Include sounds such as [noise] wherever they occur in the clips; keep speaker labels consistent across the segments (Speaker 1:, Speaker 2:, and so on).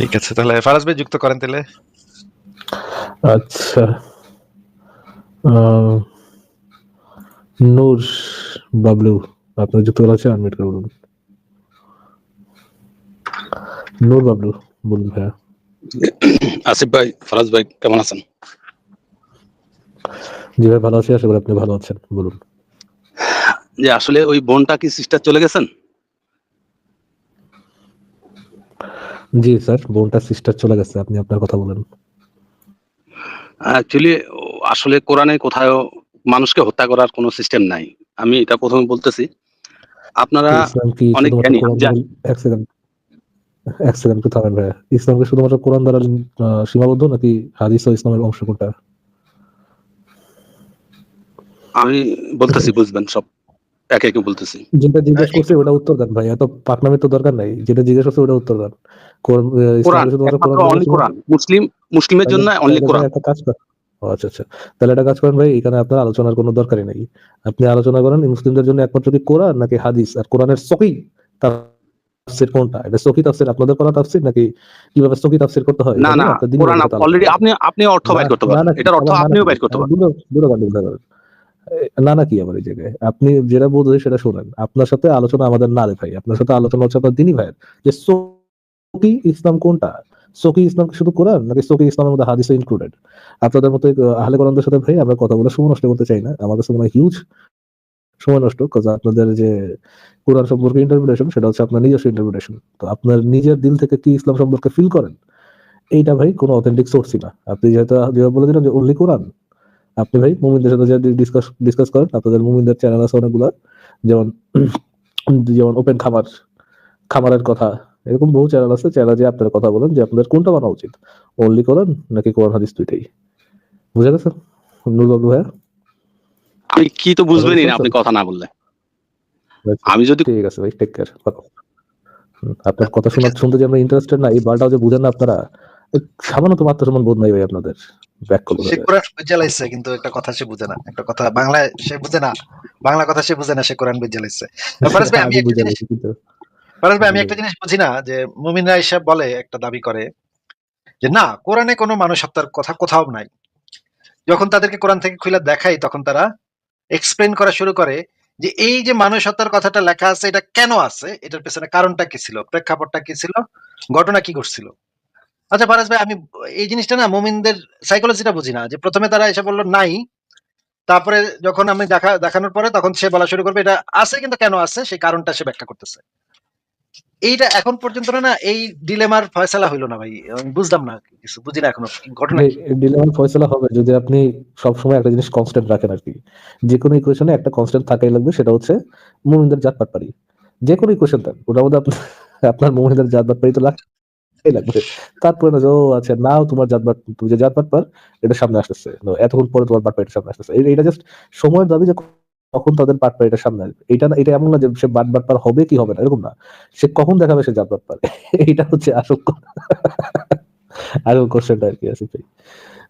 Speaker 1: ঠিক আছে তাহলে ফারাজ ভাই যুক্ত করেন তাহলে।
Speaker 2: আচ্ছা। আহ, নূর বাবলু আপনার যুক্ত করা আছে আনমিট করে বলুন। নূর বাবলু বলুন ভাইয়া।
Speaker 3: আসিফ ভাই ফরাজ ভাই কেমন আছেন?
Speaker 2: জি ভাই ভালো আছি আশা করি আপনি ভালো আছেন বলুন।
Speaker 3: যে আসলে ওই বোনটা কি সিস্টার চলে গেছেন?
Speaker 2: জি স্যার বোনটা সিস্টার চলে গেছে আপনি আপনার কথা বলেন।
Speaker 3: অ্যাকচুয়ালি আসলে কোরআনে কোথাও মানুষকে হত্যা করার কোনো সিস্টেম নাই। আমি এটা প্রথমে বলতেছি। আপনারা অনেক জ্ঞানী,
Speaker 2: এক সেকেন্ড এক সেকেন্ড একটু থামেন ভাইয়া। ইসলামকে শুধুমাত্র কোরআন দ্বারা সীমাবদ্ধ নাকি হাদিস ও ইসলামের অংশ কোনটা?
Speaker 3: আমি বলতেছি বুঝবেন সব। একে একে বলতেছি।
Speaker 2: যেটা জিজ্ঞেস করছে ওটা উত্তর দেন ভাই এত পাকনামের তো দরকার নাই। যেটা জিজ্ঞেস করছে ওটা উত্তর দেন। কোরআন
Speaker 3: মুসলিম মুসলিমের জন্য অনলি কোরআন।
Speaker 2: একটা কাজ করেন আচ্ছা আচ্ছা। তাহলে একটা কাজ করেন ভাই এখানে আপনার আলোচনার কোনো দরকারই নেই। আপনি আলোচনা করেন মুসলিমদের জন্য একমাত্র কি কোরআন নাকি হাদিস? আর কোরআনের সকি তাফসির কোনটা? এটা সকি তাফসির আপনাদের করা তাফসির নাকি কীভাবে সকি তাফসির করতে হয়?
Speaker 3: না না কোরআন অলরেডি আপনি আপনি অর্থ বাইর করতে পারেন এটার অর্থ আপনিও? বাইর করতে পারেন
Speaker 2: না কি আবার এই জায়গায়? আপনি যেটা বলছেন সেটা শোনেন। আপনার সাথে আলোচনা আমাদের না রে ভাই। আপনার সাথে আলোচনা হচ্ছে আপনার দিনী ভাইয়ের। যে সকি ইসলাম কোনটা? সকি ইসলাম শুধু কোরআন, নাকি সকি ইসলামের মধ্যে হাদিসও ইনক্লুডেড আপনাদের মতো আহলে কোরআনদের সাথে ভাই আমরা কথা বলে সময় নষ্ট করতে চাই না। আমাদের সময় হিউজ সময় নষ্ট আপনাদের যে কোরআন সম্পর্কে ইন্টারপ্রিটেশন সেটা হচ্ছে আপনার নিজস্ব ইন্টারপ্রিটেশন তো আপনার নিজের দিল থেকে কি ইসলাম সম্পর্কে ফিল করেন? এইটা ভাই কোনো অথেন্টিক সোর্সই না। আপনি যেহেতু যেভাবে বলে দিলেন যে অনলি কোরআন আপনি ভাই মুমিনদের সাথে যদি ডিসকাস ডিসকাস করেন আপনাদের মুমিনদের চ্যানেল আছে অনেকগুলো। যেমন যেমন ওপেন খামার খামারের কথা। এরকম বহু চ্যানেল আছে চ্যানেল যে আপনারা কথা বলেন যে আপনাদের কোনটা বানা উচিত? অনলি কোরআন নাকি কোরআন হাদিস দুইটাই? বুঝে গেছেন নুর বাবু ভাইয়া?
Speaker 3: আমি কি তো বুঝবেনই না আপনি কথা না বললে। আমি যদি
Speaker 2: ঠিক আছে ভাই টেক কেয়ার আপনার কথা শোনা শুনতে যে আমরা ইন্টারেস্টেড না এই বারটাও যে বুঝেন না আপনারা সামান্য তো মাত্র সমান বোধ নাই ভাই আপনাদের। ব্যাক করব
Speaker 1: সে কোরআন বুঝালাইছে কিন্তু একটা কথা সে বুঝে না। একটা কথা বাংলায় সে বুঝে না বাংলা কথা সে বুঝে না সে কোরআন বুঝালাইছে [laughs] ফারাজ ভাই আমি
Speaker 2: আমি
Speaker 1: একটা
Speaker 2: বুঝে
Speaker 1: জিনিস
Speaker 2: গেছি কিন্তু।
Speaker 1: ফারাজ ভাই আমি একটা জিনিস বুঝি না যে মুমিনরা হিসাব বলে একটা দাবি করে যে না কোরআনে কোনো মানুষ হত্যার কথা কোথাও নাই। যখন তাদেরকে কোরআন থেকে খুলে দেখাই তখন তারা এক্সপ্লেন করা শুরু করে যে এই যে মানুষ হত্যার কথাটা লেখা আছে এটা কেন আছে? এটার পেছনে কারণটা কি ছিল? প্রেক্ষাপটটা কি ছিল? ঘটনা কি ঘটছিল? আচ্ছা ফারাজ ভাই আমি এই জিনিসটা না মুমিনদের সাইকোলজিটা বুঝি না। যে প্রথমে তারা এসে বলল নাই। তারপরে যখন আমি দেখা দেখানোর পরে তখন সে বলা শুরু করবে এটা আছে কিন্তু কেন আছে? সেই কারণটা সে ব্যাখ্যা করতেছে। এইটা এখন পর্যন্ত না এই ডিলেমার ফয়সালা হইল না ভাই। আমি বুঝলাম না কিছু বুঝি না এখনও ঘটনা?
Speaker 2: ডিলেমার ফয়সালা হবে যদি আপনি সবসময় একটা জিনিস কনস্ট্যান্ট রাখেন আর কি যে কোনো ইকুয়েশনে একটা কনস্ট্যান্ট থাকাই লাগবে সেটা হচ্ছে মুমিনদের জাত পারি। যে কোনো ইকুয়েশন দেন ওটার মধ্যে আপনার মুমিনদের জাত পারি তো তারপরে না যে, ও আচ্ছা নাও তোমার জাতবাট তুমি যে জাত পার এটা সামনে আসতেছে। এতক্ষণ পরে তোমার বাট পাড়িটা সামনে আসতেছে। এটা জাস্ট সময়ের দাবি যে কখন তাদের বাট পাড়িটা সামনে আসবে। এটা এটা এমন না যে সে বাট বাট পার হবে কি হবে না এরকম না। সে কখন দেখাবে সে জাত বাট পার? [laughs] এইটা হচ্ছে আসল আসল কোশ্চেনটা আর কি আসিফ ভাই।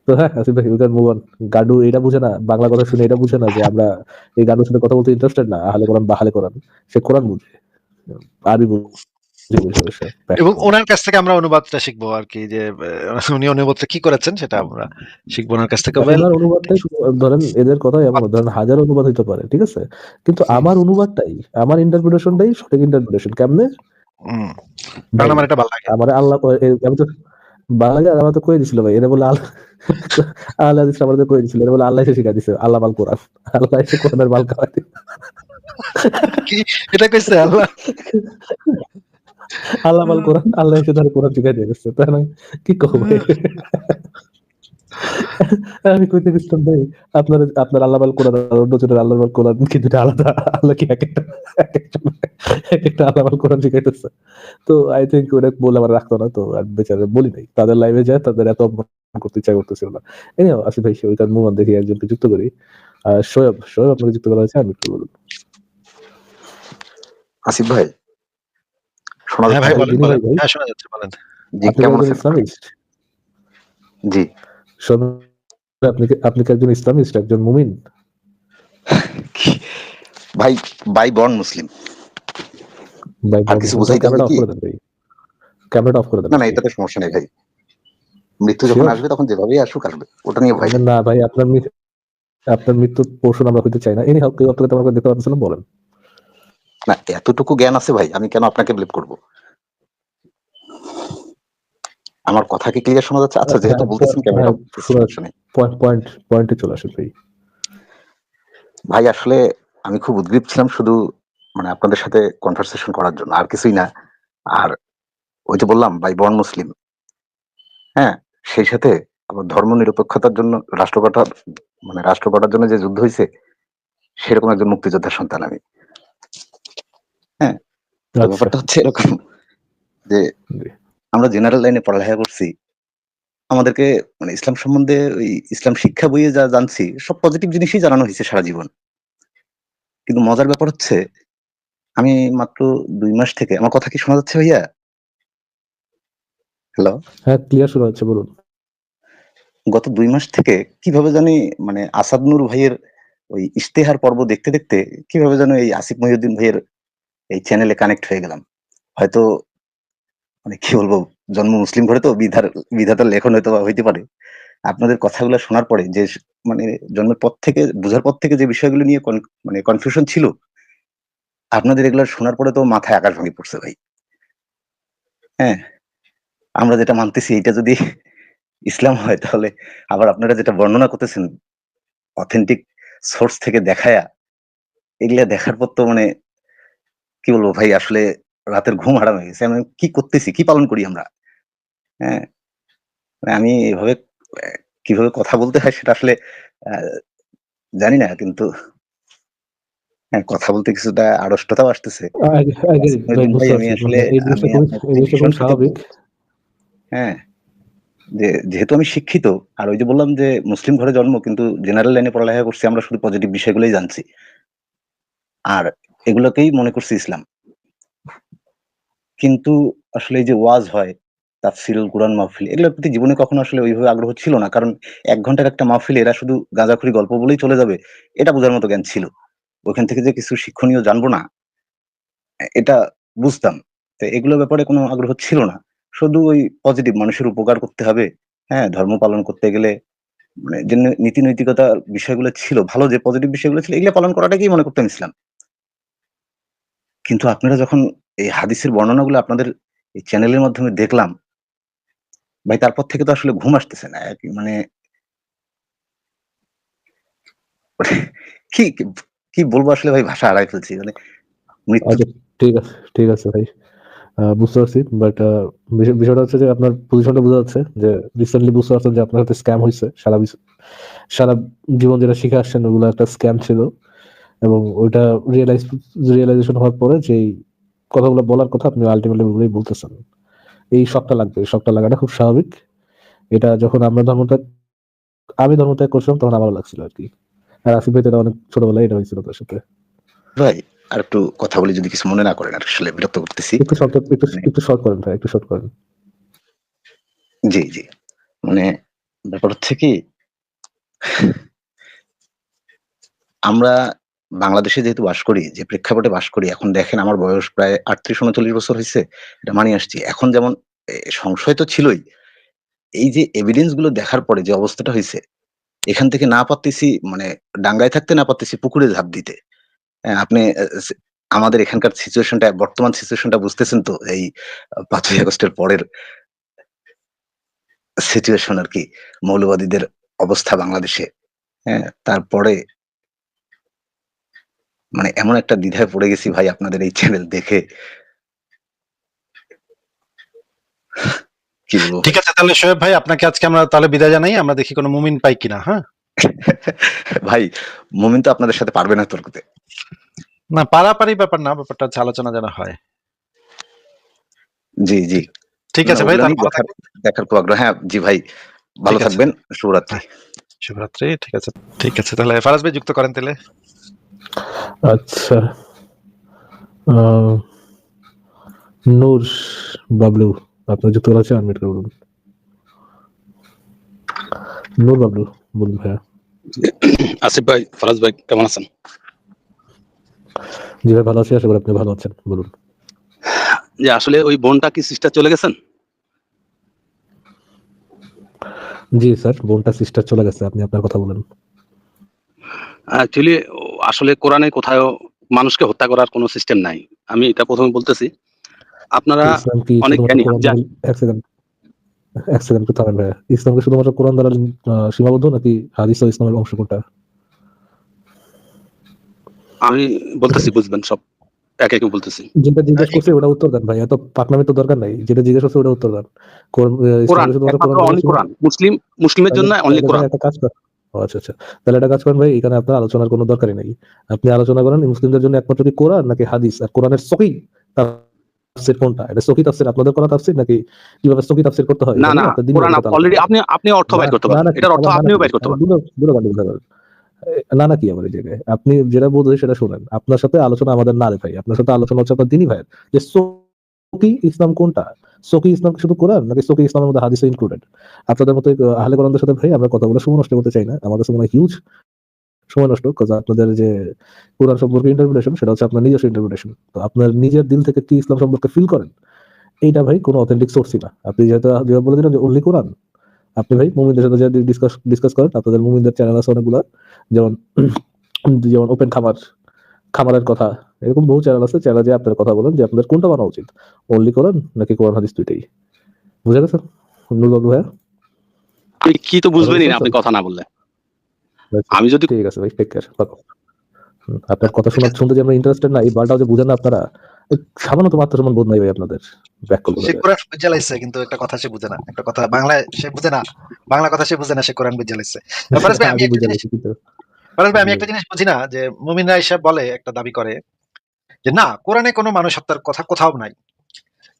Speaker 2: তো হ্যাঁ আসিফ ভাই উইকার মুভ অন গাডু এটা বুঝে না বাংলা কথা শুনে এটা বুঝে না যে আমরা এই গাডুর সাথে কথা বলতে ইন্টারেস্টেড না। আহলে কোরআন বাহালে কোরআন সে কোরআন বুঝে। আরবি বুঝে।
Speaker 1: এবং ওনার কাছ থেকে আমরা অনুবাদটা শিখব আর কি যে উনি অনুবাদটা কি করেছেন সেটা আমরা শিখব ওনার কাছ থেকে।
Speaker 2: ওনার অনুবাদটাই ধরেন এদের কথা এমন ধরেন হাজার অনুবাদ হইতে পারে ঠিক আছে? কিন্তু আমার অনুবাদটাই আমার ইন্টারপ্রিটেশনটাই সঠিক ইন্টারপ্রিটেশন কেমনে?
Speaker 1: কারণ আমার এটা ভালো লাগে।
Speaker 2: আমার আল্লাহ আমি তো বাংলা আমার তো কয়ে দিছিল ভাই? এটা বলে আল্লাহ আল্লাহ দিছিল আমাদের কয়ে দিছিল? এটা বলে আল্লাহ এসে শিখা দিছে আল্লাহ মাল কোরআন। আল্লাহ এসে কোরআনের মাল খাওয়াই দিছে।
Speaker 1: এটা কইছে আল্লাহ?
Speaker 2: আল্লাহ মাল কোরআন আল্লাহ এসে ধরে কোরআন শিখাই দিয়ে গেছে তাই না? কি আমি কইতে গেছিলাম ভাই আপনার আপনার আল্লাহ মাল কোরআন আর অন্য জনের আল্লাহ মাল কোরআন কি দুটা আলাদা? আল্লাহ কি এক একটা এক একটা আল্লাহ মাল কোরআন শিখাইতেছে? তো আই থিঙ্ক ওটা বলে আমার রাখতো না তো আর বেচারে বলি নাই। তাদের লাইভে যায় তাদের এত অপমান করতে ইচ্ছা করতেছিল না। এই আসিফ ভাই ওইটার মুভমেন্ট দেখি একজনকে যুক্ত করি। আর শোয়েব শোয়েব আপনাকে যুক্ত করা হয়েছে আমি একটু বলুন
Speaker 4: আসিফ ভাই শোনা
Speaker 1: হ্যাঁ
Speaker 4: যাচ্ছে?
Speaker 1: বলেন। হ্যাঁ শোনা যাচ্ছে বলেন।
Speaker 4: জি
Speaker 2: আপনি
Speaker 4: কেমন আছেন? জি।
Speaker 2: আপনি কি আপনি কি একজন ইসলামিস্ট একজন মুমিন?
Speaker 4: ভাই বাই বর্ন মুসলিম। আর কিছু বোঝাইতে হবে
Speaker 2: অফ
Speaker 4: কি?
Speaker 2: করে দেন ভাই। ক্যামেরাটা অফ করে দেন
Speaker 4: না না এটাতে সমস্যা নেই ভাই। মৃত্যু যখন আসবে তখন যেভাবেই আসুক আসবে। ওটা নিয়ে ভয়
Speaker 2: না ভাই আপনার আপনার মৃত্যুর পোষণ আমরা হইতে চাই না। এনি হাউ কেউ আপনাকে তোমাকে দেখতে পাচ্ছিলাম বলেন।
Speaker 4: না এতটুকু জ্ঞান আছে ভাই আমি কেন আপনাকে ব্লেম করব? আমার কথা কি ক্লিয়ার শোনা যাচ্ছে? আচ্ছা যেহেতু
Speaker 2: হ্যাঁ,
Speaker 4: বলতেছেন ক্যামেরা
Speaker 2: পয়েন্ট পয়েন্ট পয়েন্টে চলে আসেন ভাই।
Speaker 4: ভাই আসলে আমি খুব উদ্গ্রীব ছিলাম শুধু মানে আপনাদের সাথে কনভারসেশন করার জন্য আর কিছুই না। আর ওই যে বললাম ভাই বর্ণ মুসলিম। হ্যাঁ সেই সাথে আবার ধর্ম নিরপেক্ষতার জন্য রাষ্ট্র মানে রাষ্ট্র জন্য যে যুদ্ধ হয়েছে সেরকম একজন মুক্তিযোদ্ধার সন্তান আমি। তো
Speaker 2: আচ্ছা।
Speaker 4: ব্যাপারটা হচ্ছে এরকম যে আমরা জেনারেল লাইনে পড়ালেখা করছি আমাদেরকে মানে ইসলাম সম্বন্ধে ওই ইসলাম শিক্ষা বইয়ে যা জানছি সব পজিটিভ জিনিসই জানানো হয়েছে সারা জীবন। কিন্তু মজার ব্যাপার হচ্ছে আমি মাত্র দুই মাস থেকে আমার কথা কি শোনা যাচ্ছে ভাইয়া? হ্যালো
Speaker 2: হ্যাঁ ক্লিয়ার শোনা যাচ্ছে বলুন।
Speaker 4: গত দুই মাস থেকে কীভাবে জানি মানে আসাদ নূর ভাইয়ের ওই ইশতেহার পর্ব দেখতে দেখতে কীভাবে যেন এই আসিফ মহিউদ্দিন ভাইয়ের এই চ্যানেলে কানেক্ট হয়ে গেলাম। হয়তো মানে কি বলব, জন্ম মুসলিম ঘরে তো বিধার, বিধাতার লেখন হয়তো হইতে পারে। আপনাদের কথাগুলো শোনার পরে যে মানে জন্মের পর থেকে, বোঝার পর থেকে যে বিষয়গুলো নিয়ে মানে কনফিউশন ছিল, আপনাদের এগুলো শোনার পরে তো মাথায় আকাশ ভেঙে পড়ছে ভাই। হ্যাঁ আমরা যেটা মানতেছি এটা যদি ইসলাম হয় তাহলে আবার আপনারা যেটা বর্ণনা করতেছেন অথেন্টিক সোর্স থেকে দেখায়া, এগুলা দেখার পর তো মানে কি বলব ভাই আসলে রাতের ঘুম হারাম হয়ে গেছে। আমি কি করতেছি? কি পালন করি আমরা? হ্যাঁ? মানে আমি এভাবে কীভাবে কথা বলতে হয় সেটা আসলে জানি না কিন্তু হ্যাঁ কথা বলতে কিছুটা আড়ষ্টতাও আসতেছে। আমি আসলে হ্যাঁ যে যেহেতু আমি শিক্ষিত আর ওই যে বললাম যে মুসলিম ঘরে জন্ম কিন্তু জেনারেল লাইনে পড়ালেখা করছি আমরা শুধু পজিটিভ বিষয়গুলোই জানছি। আর এগুলোকেই মনে করছি ইসলাম। কিন্তু আসলে এই যে ওয়াজ হয়, তাফসিরুল কোরআন মাহফিল, এগুলোর প্রতি জীবনে কখনো আসলে ওইভাবে আগ্রহ ছিল না। কারণ এক ঘণ্টার একটা মাহফিল, এরা শুধু গাঁজাখুরি গল্প বলেই চলে যাবে, এটা বোঝার মতো জ্ঞান ছিল। ওখান থেকে যে কিছু শিক্ষণীয় জানব না, এটা বুঝতাম। তো এগুলোর ব্যাপারে কোনো আগ্রহ ছিল না। শুধু ওই পজিটিভ মানুষের উপকার করতে হবে হ্যাঁ ধর্ম পালন করতে গেলে মানে যে নীতি নৈতিকতা বিষয়গুলো ছিল, ভালো যে পজিটিভ বিষয়গুলো ছিল, এগুলো পালন করাটাকেই মনে করতাম ইসলাম। কিন্তু আপনারা যখন এই হাদিসের বর্ণনাগুলো আপনাদের এই চ্যানেলের মাধ্যমে দেখলাম, ভাই তারপর থেকে তো আসলে ঘুম আসতেছে না মানে কি, কি- বলব আসলে ভাই, ভাষা হারাই ফেলছি মানে
Speaker 2: আচ্ছা ঠিক আছে ঠিক আছে ভাই। বুঝতে পারছি বাট বিষয়টা হচ্ছে যে আপনার পজিশনটা বোঝা যাচ্ছে যে রিসেন্টলি বুঝতে পারছেন যে আপনার হাতে স্ক্যাম হয়েছে সারা সারা জীবন যেটা শিখে আসছেন, ওগুলো একটা স্ক্যাম ছিল। এবং ওইটা রিয়েলাইজ রিয়েলাইজেশন হওয়ার পরে যেই কথাগুলো বলার কথা আপনি আলটিমেটলি ওগুলোই বলতেছেন। এই শখটা লাগবে এই শখটা লাগাটা খুব স্বাভাবিক। এটা যখন আমরা ধর্মত্যাগ আমি ধর্মত্যাগ করছিলাম তখন আমারও লাগছিল আর কি। আর আসিফ ভাই অনেক ছোটবেলায় এটা হয়েছিল তার সাথে।
Speaker 4: ভাই আর একটু কথা বলি যদি কিছু মনে না করেন আসলে বিরক্ত করতেছি।
Speaker 2: একটু শর্ট একটু একটু শর্ট করেন ভাই একটু শর্ট করেন।
Speaker 4: জি জি। মানে ব্যাপার হচ্ছে কি আমরা বাংলাদেশে যেহেতু বাস করি যে প্রেক্ষাপটে বাস করি এখন দেখেন আমার বয়স প্রায় আটত্রিশ উনচল্লিশ বছর হয়েছে এটা মানিয়ে আসছি। এখন যেমন সংশয় তো ছিলই। এই যে এভিডেন্সগুলো দেখার পরে যে অবস্থাটা হয়েছে এখান থেকে না পারতেছি মানে ডাঙ্গায় থাকতে না পারতেছি পুকুরে ঝাঁপ দিতে। হ্যাঁ, আপনি আমাদের এখানকার সিচুয়েশনটা বর্তমান সিচুয়েশনটা বুঝতেছেন তো এই পাঁচই আগস্টের পরের সিচুয়েশন আর কি মৌলবাদীদের অবস্থা বাংলাদেশে। হ্যাঁ তারপরে মানে এমন একটা দ্বিধায় পড়ে গেছি ভাই আপনাদের এই চ্যানেল দেখে। কি বলব?
Speaker 1: ঠিক আছে তাহলে শোয়েব ভাই আপনাকে আজকে আমরা তাহলে বিদায় জানাই আমরা দেখি কোনো মুমিন পাই কিনা হ্যাঁ?
Speaker 4: ভাই মুমিন তো আপনাদের সাথে পারবে না তর্কতে
Speaker 1: না পারাপারি ব্যাপার না ব্যাপারটা হচ্ছে আলোচনা যেন হয়।
Speaker 4: জি জি।
Speaker 1: ঠিক আছে ভাই
Speaker 4: দেখার খুব আগ্রহ হ্যাঁ জি ভাই ভালো। থাকবেন শুভরাত্রি।
Speaker 1: শুভরাত্রি ঠিক আছে ঠিক আছে তাহলে ফারাজ ভাই যুক্ত করেন তাহলে।
Speaker 2: আচ্ছা নূর বাবলু আপনার যুক্ত আছে আনমিট করে বলুন। নূর বাবলু বলুন ভাইয়া।
Speaker 3: আসিফ ভাই ফরাজ ভাই কেমন আছেন?
Speaker 2: জি ভাই ভালো আছি আশা করি আপনি ভালো আছেন বলুন।
Speaker 3: যে আসলে ওই বোনটা কি সিস্টার চলে গেছেন?
Speaker 2: জি স্যার বোনটা সিস্টার চলে গেছে আপনি আপনার কথা বলেন।
Speaker 3: অ্যাকচুয়ালি আসলে কোরআনে কোথাও মানুষকে হত্যা করার কোনো সিস্টেম নাই। আমি এটা প্রথমে বলতেছি। আপনারা অনেক
Speaker 2: শুধুমাত্র
Speaker 3: জ্ঞানী,
Speaker 2: কোরআন
Speaker 3: যা-
Speaker 2: দ্বারা- এক সেকেন্ড এক সেকেন্ড একটু থামেন ভাইয়া ইসলাম কি শুধুমাত্র কোরআন দ্বারা সীমাবদ্ধ নাকি হাদিস ও ইসলামের অংশ কোনটা?
Speaker 3: আমি বলতেছি বুঝবেন সব। এক একে বলতেছি।
Speaker 2: যেটা জিজ্ঞেস করছে ওটা উত্তর দেন ভাই। এত পাকনামি তো দরকার নাই। যেটা জিজ্ঞেস করছে ওটা উত্তর দেন। কোরআন
Speaker 3: মুসলিম মুসলিমের জন্য অনলি কোরআন।
Speaker 2: একটা কাজ আচ্ছা আচ্ছা। তাহলে একটা কাজ করেন ভাই এখানে আপনার আলোচনার কোনো দরকারই নেই। আপনি আলোচনা করেন মুসলিমদের জন্য একমাত্র কি কোরআন নাকি হাদিস? আর কোরআনের তাফসীর কোনটা? এটা তাফসীর আপনাদের করা তাফসীর নাকি কীভাবে তাফসীর করতে হয়?
Speaker 3: না না কোরআন অলরেডি আপনি আপনি অর্থ বাইর করতে পারেন। এটার অর্থ আপনিও বাইর করতে পারেন।
Speaker 2: দুটো- গালি না না কি আমার এই জায়গায়? আপনি যেটা বলছেন সেটা শুনেন। আপনার সাথে আলোচনা আমাদের না রে ভাই। আপনার সাথে আলোচনা হচ্ছে আপনার দিনই ভাইয়ের। যে সকি ইসলাম কোনটা? সকি ইসলাম শুধু কোরআন নাকি সকি ইসলামের মধ্যে ইনক্লুডেড আপনাদের মতো আহ, আহলে সাথে ভাই আমরা কথাগুলো সময় নষ্ট করতে চাই না। আমাদের সময় হিউজ সময় নষ্ট কারণ আপনাদের যে কোরআন সম্পর্কে ইন্টারপ্রিটেশন সেটা হচ্ছে আপনার নিজস্ব ইন্টারপ্রিটেশন তো আপনার নিজের দিল থেকে কি ইসলাম সম্পর্কে ফিল করেন? এইটা ভাই কোনো অথেন্টিক সোর্সই না। আপনি যেহেতু যেভাবে বলে দিলেন যে অনলি কোরআন। আপনি ভাই মুমিনদের সাথে যদি ডিসকাস ডিসকাস করেন আপনাদের মুমিনদের চ্যানেল আছে অনেকগুলো। যেমন [clears throat] যেমন ওপেন খামার খামারের কথা এরকম বহু চ্যানেল আছে চ্যানেলে যে আপনার কথা বলেন যে আপনাদের কোনটা বানা উচিত? অনলি কোরআন নাকি কোরআন হাদিস দুইটাই? বুঝা গেছে? নুরবাবু ভাইয়া?
Speaker 3: কি তো বুঝবেনই না আপনি কথা না বললে। আমি যদি
Speaker 2: ঠিক আছে ভাই টেক কেয়ার আপনার কথা শোনা শুনতে যে আমরা ইন্টারেস্টেড না এই বারটাও যে বুঝেন না আপনারা এই সামান্য তো আত্মসম্মান বোধ নাই ভাই আপনাদের ব্যাক করব
Speaker 1: সে কোরআন জ্বালাইছে কিন্তু একটা কথা সে বুঝে না। একটা কথা বাংলায় সে বুঝে না বাংলা কথা সে বুঝে না সে কোরআন ফারাজ ভাই, আমি একটা
Speaker 2: বুঝে
Speaker 1: জিনিস-
Speaker 2: কিন্তু।
Speaker 1: ভাই আমি একটা জিনিস বুঝি না যে মুমিনরা এসে বলে একটা দাবি করে যে না, কোরআনে কোনো মানুষ হত্যার কথা কোথাও নাই।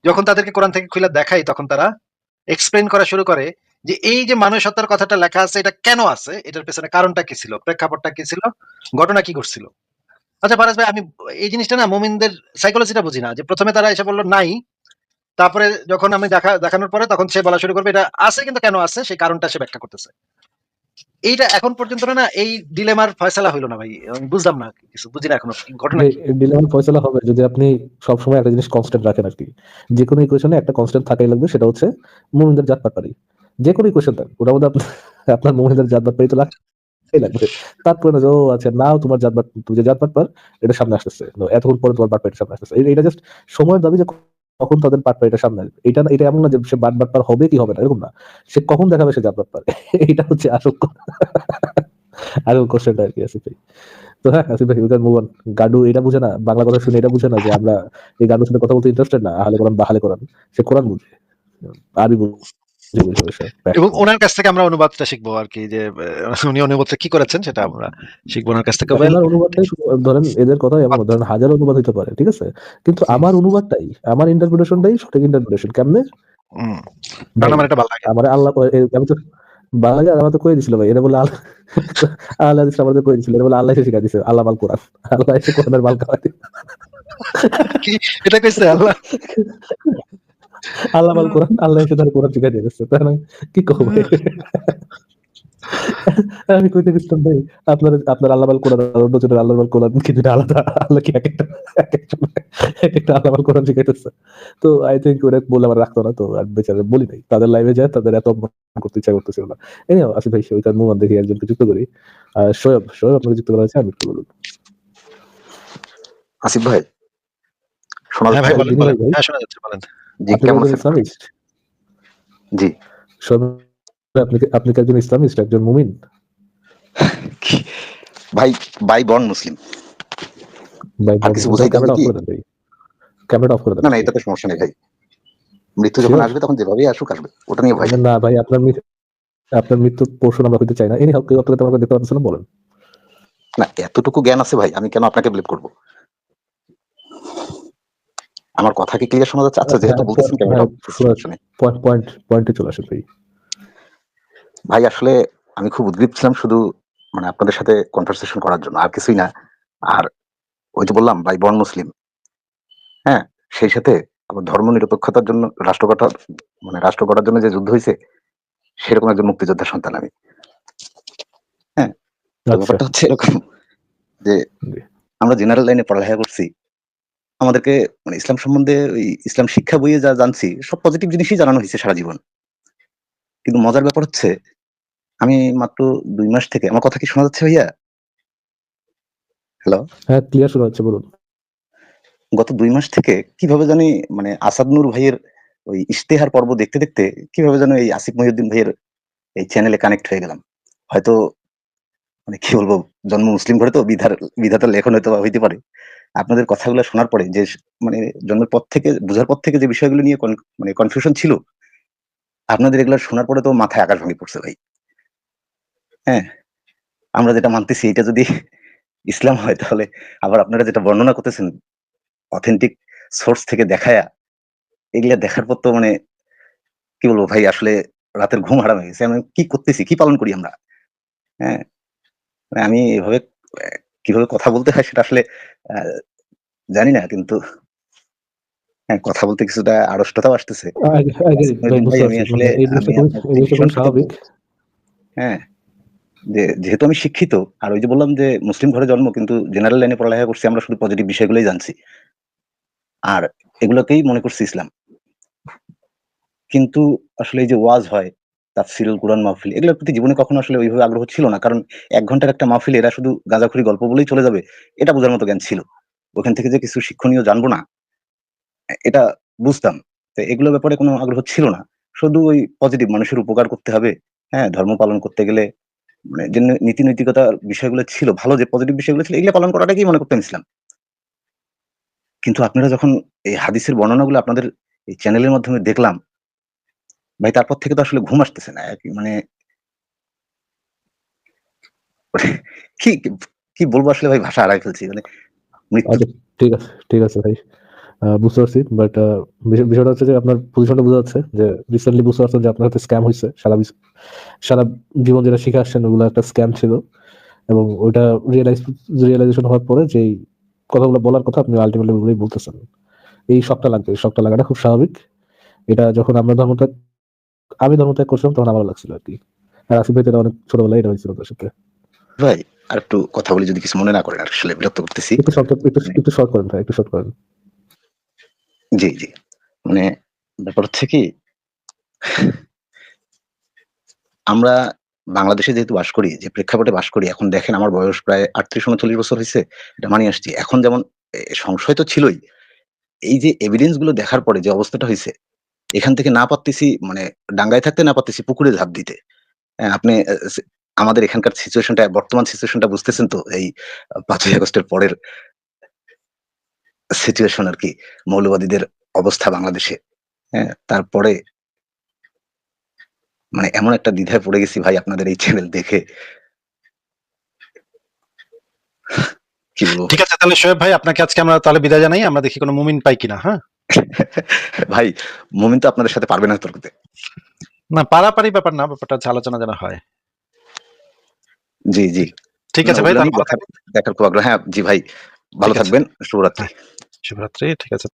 Speaker 1: যখন তাদেরকে কোরআন থেকে খুলে দেখাই তখন তারা এক্সপ্লেন করা শুরু করে যে এই যে মানুষ হত্যার কথাটা লেখা আছে, এটা কেন আছে? এটার পেছনে কারণটা কি ছিল? প্রেক্ষাপটটা কি ছিল? ঘটনা কি ঘটছিল? আচ্ছা ফারাজ ভাই, আমি এই জিনিসটা না মুমিনদের সাইকোলজিটা বুঝি না। যে প্রথমে তারা এসে বলল, নাই। তারপরে যখন আমি দেখা, দেখানোর পরে তখন সে বলা শুরু করবে, এটা আছে, কিন্তু কেন আছে? সেই কারণটা সে ব্যাখ্যা করতেছে। এইটা এখন পর্যন্ত না এই ডিলেমার ফয়সালা হইল না ভাই। বুঝলাম না কিছু বুঝি না এখনও ঘটনা
Speaker 2: ফয়সালা হবে যদি আপনি সবসময় একটা জিনিস কনস্ট্যান্ট রাখেন আর কি যে কোনো ইকুয়েশনে একটা কনস্ট্যান্ট থাকাই লাগবে সেটা হচ্ছে মুমিনদের জাত পাটপারি যে কোনো ইকুয়েশন ওটার মধ্যে আপনার মুমিনদের জাত পাটপারি তো লাগবে। তারপরে না ও আচ্ছা নাও তোমার জাত তুমি যে জাত পাটপার এটা সামনে আসতেছে। এতক্ষণ পরে তোমার সামনে আসতেছে। এটা জাস্ট সময়ের দাবি যে কখন তাদের পাটপাড়িটা সামনে আসবে। এটা এটা এমন না যে সে বাট বাটপার হবে কি হবে না, এরকম না। সে কখন দেখাবে সে জাত পার [laughs] এটা হচ্ছে আসল আসল কোশ্চেনটা আর কি, আসিফ ভাই। তো হ্যাঁ আসিফ ভাই মুভ অন গাডু এটা বুঝে না, বাংলা কথা শুনে এটা বুঝে না যে আমরা এই গাডুর সাথে কথা বলতে ইন্টারেস্টেড না। আহলে কোরআন বাহালে কোরআন। সে কোরআন বুঝে। আরবি বুঝে।
Speaker 1: এবং ওনার কাছ থেকে আমরা অনুবাদটা শিখব আর কি যে উনি অনুবাদটা কি করেছেন সেটা আমরা শিখব ওনার কাছ থেকে।
Speaker 2: অনুবাদটাই ধরেন এদের কথা এমন ধরেন হাজার অনুবাদ হতে পারে ঠিক আছে? কিন্তু আমার অনুবাদটাই আমার ইন্টারপ্রিটেশনটাই সঠিক ইন্টারপ্রিটেশন কেমনে?
Speaker 1: আমার এটা ভালো লাগে।
Speaker 2: আমার আল্লাহ আমি তো আমার তো কয়ে দিছিল ভাই এটা বলে আল্লাহ আল্লাহ আমাদের কয়ে দিছিল এটা বলে আল্লাহ এসে শিখা দিছে আল্লাহ মাল কোরআন। আল্লাহ এসে কোরআনের মাল খাওয়াই
Speaker 1: কি এটা কইছে আল্লাহ?
Speaker 2: আল্লাহ কোরআন আল্লাহ এসে তার কোরআন শিখা দিয়ে গেছে তাই না? কি কব? আমি কইতে গেছিলাম ভাই আপনার আপনার আল্লাহ কোরআন আর আল্লাহ মাল কোরআন কি দুটা আলাদা আল্লাহ কি এক একটা এক একটা আল্লাহ কোরআন শিখাইতেছে? তো আই থিঙ্ক ওরা বলে আমার রাখতো না তো আর বেচারা বলি নাই। তাদের লাইভে যায় তাদের এত অপমান করতে ইচ্ছা করতেছিল না। এই নাও, আসিফ ভাই ওইটার মুভ দেখি একজনকে যুক্ত করি। আহ, শোয়েব শোয়েব আপনাকে যুক্ত করা হয়েছে আমি একটু বলুন।
Speaker 4: আসিফ ভাই শোনা
Speaker 1: হ্যাঁ? বলেন। হ্যাঁ শোনা যাচ্ছে বলেন।
Speaker 4: জি কেমন
Speaker 2: ইসলামিস্ট?
Speaker 4: জি।
Speaker 2: আপনি আপনি একজন ইসলামিস্ট একজন মুমিন?
Speaker 4: ভাই বর্ন মুসলিম। আর কিছু
Speaker 2: অফ করে দেন ভাই।
Speaker 4: না না এটাতে সমস্যা নেই ভাই। মৃত্যু যখন আসবে তখন যেভাবেই আসুক আসবে। ওটা নিয়ে ভয়
Speaker 2: না ভাই আপনার মৃত্যু আপনার মৃত্যুর পোর্শন আমরা হইতে চাই না। এনি হোক আপনাকে তোমাকে দেখতে পাচ্ছিলাম বলেন।
Speaker 4: না এতটুকু জ্ঞান আছে ভাই আমি কেন আপনাকে বিলিভ করব? আমার কথা কি ক্লিয়ার শোনা যাচ্ছে? আচ্ছা
Speaker 2: হ্যাঁ,
Speaker 4: যেহেতু বলতেছেন
Speaker 2: হ্যাঁ,
Speaker 4: ক্যামেরা
Speaker 2: পয়েন্ট পয়েন্ট পয়েন্টে চলে আসেন ভাই
Speaker 4: ভাই আসলে আমি খুব উদ্গ্রীব ছিলাম শুধু মানে আপনাদের সাথে কনভারসেশন করার জন্য আর কিছুই না। আর ওই যে বললাম ভাই বন মুসলিম। হ্যাঁ সেই সাথে আবার ধর্ম নিরপেক্ষতার জন্য রাষ্ট্র গঠন মানে রাষ্ট্র গড়ার জন্য যে যুদ্ধ হয়েছে সেরকম একজন মুক্তিযোদ্ধার সন্তান আমি। তো
Speaker 2: আচ্ছা।
Speaker 4: ব্যাপারটা হচ্ছে এরকম যে আমরা জেনারেল লাইনে পড়ালেখা করছি আমাদেরকে মানে ইসলাম সম্বন্ধে ওই ইসলাম শিক্ষা বইয়ে যা জানছি সব পজিটিভ জিনিসই জানানো হয়েছে সারা জীবন। কিন্তু মজার ব্যাপার হচ্ছে আমি মাত্র দুই মাস থেকে আমার কথা কি শোনা যাচ্ছে ভাইয়া? হ্যালো
Speaker 2: হ্যাঁ ক্লিয়ার শোনা হচ্ছে বলুন।
Speaker 4: গত দুই মাস থেকে কীভাবে জানি মানে আসাদ নূর ভাইয়ের ওই ইশতেহার পর্ব দেখতে দেখতে কীভাবে যেন এই আসিফ মহিউদ্দিন ভাইয়ের এই চ্যানেলে কানেক্ট হয়ে গেলাম। হয়তো মানে কি বলব জন্ম মুসলিম ঘরে তো বিধার বিধাতার লেখন হয়তো হইতে পারে। আপনাদের কথাগুলো শোনার পরে যে মানে জন্মের পর থেকে, বোঝার পর থেকে যে বিষয়গুলো নিয়ে মানে কনফিউশন ছিল, আপনাদের এগুলো শোনার পরে তো মাথায় আকাশ ভেঙে পড়ছে ভাই। হ্যাঁ আমরা যেটা মানতেছি এটা যদি ইসলাম হয় তাহলে আবার আপনারা যেটা বর্ণনা করতেছেন অথেন্টিক সোর্স থেকে দেখায়া, এগুলা দেখার পর তো মানে কি বলব ভাই, আসলে রাতের ঘুম হারাম হয়ে গেছে। আমি কি করতেছি? কি পালন করি আমরা? হ্যাঁ মানে আমি এভাবে কীভাবে কথা বলতে হয় সেটা আসলে জানি না কিন্তু হ্যাঁ কথা বলতে কিছুটা আড়ষ্টতাও আসতেছে। আমি আসলে
Speaker 2: মানে
Speaker 4: হ্যাঁ যে যেহেতু আমি শিক্ষিত আর ওই যে বললাম যে মুসলিম ঘরে জন্ম কিন্তু জেনারেল লাইনে পড়ালেখা করছি আমরা শুধু পজিটিভ বিষয়গুলোই জানছি। আর এগুলোকেই মনে করছি ইসলাম। কিন্তু আসলে এই যে ওয়াজ হয় তাফসিরুল কোরআন মাহফিল। এগুলোর প্রতি জীবনে কখনো আসলে ওইভাবে আগ্রহ ছিল না, কারণ এক ঘণ্টার একটা মাহফিল এরা শুধু গাঁজাখুরি গল্প বলেই চলে যাবে, এটা বোঝার মতো জ্ঞান ছিল। ওখান থেকে যে কিছু শিক্ষণীয় জানব না, এটা বুঝতাম। তো এগুলোর ব্যাপারে কোনো আগ্রহ ছিল না। শুধু ওই পজিটিভ মানুষের উপকার করতে হবে হ্যাঁ ধর্ম পালন করতে গেলে মানে যে নীতি নৈতিকতার বিষয়গুলো ছিল, ভালো যে পজিটিভ বিষয়গুলো ছিল, এগুলো পালন করাটাকেই মনে করতাম ইসলাম কিন্তু আপনারা যখন এই হাদিসের বর্ণনাগুলো আপনাদের এই চ্যানেলের মাধ্যমে দেখলাম ভাই, তারপর থেকে তো আসলে ঘুম আসতেছে না মানে কি কি বলব আসলে ভাই, ভাষা হারাই ফেলছি মানে
Speaker 2: আচ্ছা ঠিক আছে ঠিক আছে ভাই। বুঝতে পারছি বাট বিষয়টা হচ্ছে যে আপনার পজিশনটা বোঝা যাচ্ছে যে রিসেন্টলি বুঝতে পারছেন যে আপনার হাতে স্ক্যাম হয়েছে, সারা সারা জীবন যেটা শিখে আসছেন, ওগুলো একটা স্ক্যাম ছিল। এবং ওইটা রিয়েলাইজ রিয়েলাইজেশন হওয়ার পরে যেই কথাগুলো বলার কথা আপনি আলটিমেটলি বলতেছেন। এই শখটা লাগবে, এই শখটা লাগাটা খুব স্বাভাবিক। এটা যখন আমরা ধর্মত্যাগ আমি ধর্মত্যাগ করছিলাম তখন আমার লাগছিল আর কি। আর আসিফ ভাই অনেক ছোটবেলায় এটা হয়েছিল তার সাথে
Speaker 4: ভাই। আর একটু কথা বলি যদি কিছু মনে না করেন আসলে বিরক্ত করতেছি।
Speaker 2: একটু শর্ট একটু একটু শর্ট করেন ভাই একটু শর্ট করেন।
Speaker 4: জি জি। মানে ব্যাপার হচ্ছে কি আমরা বাংলাদেশে যেহেতু বাস করি যে প্রেক্ষাপটে বাস করি এখন দেখেন আমার বয়স প্রায় আটত্রিশ উনচল্লিশ বছর হয়েছে এটা মানিয়ে আসছি। এখন যেমন সংশয় তো ছিলই। এই যে এভিডেন্সগুলো দেখার পরে যে অবস্থাটা হয়েছে এখান থেকে না পারতেছি মানে ডাঙ্গায় থাকতে না পারতেছি পুকুরে ঝাঁপ দিতে। হ্যাঁ, আপনি আমাদের এখানকার সিচুয়েশনটা বর্তমান সিচুয়েশনটা বুঝতেছেন তো? এই পাঁচই আগস্টের পরের সিচুয়েশন আর কি মৌলবাদীদের অবস্থা বাংলাদেশে। হ্যাঁ তারপরে মানে এমন একটা দ্বিধায় পড়ে গেছি ভাই আপনাদের এই চ্যানেল দেখে।
Speaker 1: ঠিক আছে তাহলে শোয়েব ভাই আপনাকে আজকে আমরা তাহলে বিদায় জানাই। আমরা দেখি কোনো মুমিন পাই কিনা হ্যাঁ?
Speaker 4: ভাই মুমিন তো আপনাদের সাথে পারবে না তর্ক করতে।
Speaker 1: না পারাপারি ব্যাপার না ব্যাপারটা আলোচনা যেন হয়।
Speaker 4: জি জি।
Speaker 1: ঠিক আছে ভাই
Speaker 4: দেখার খুব আগ্রহ। হ্যাঁ জি ভাই ভালো। থাকবেন। শুভরাত্রি।
Speaker 1: শুভরাত্রি ঠিক আছে।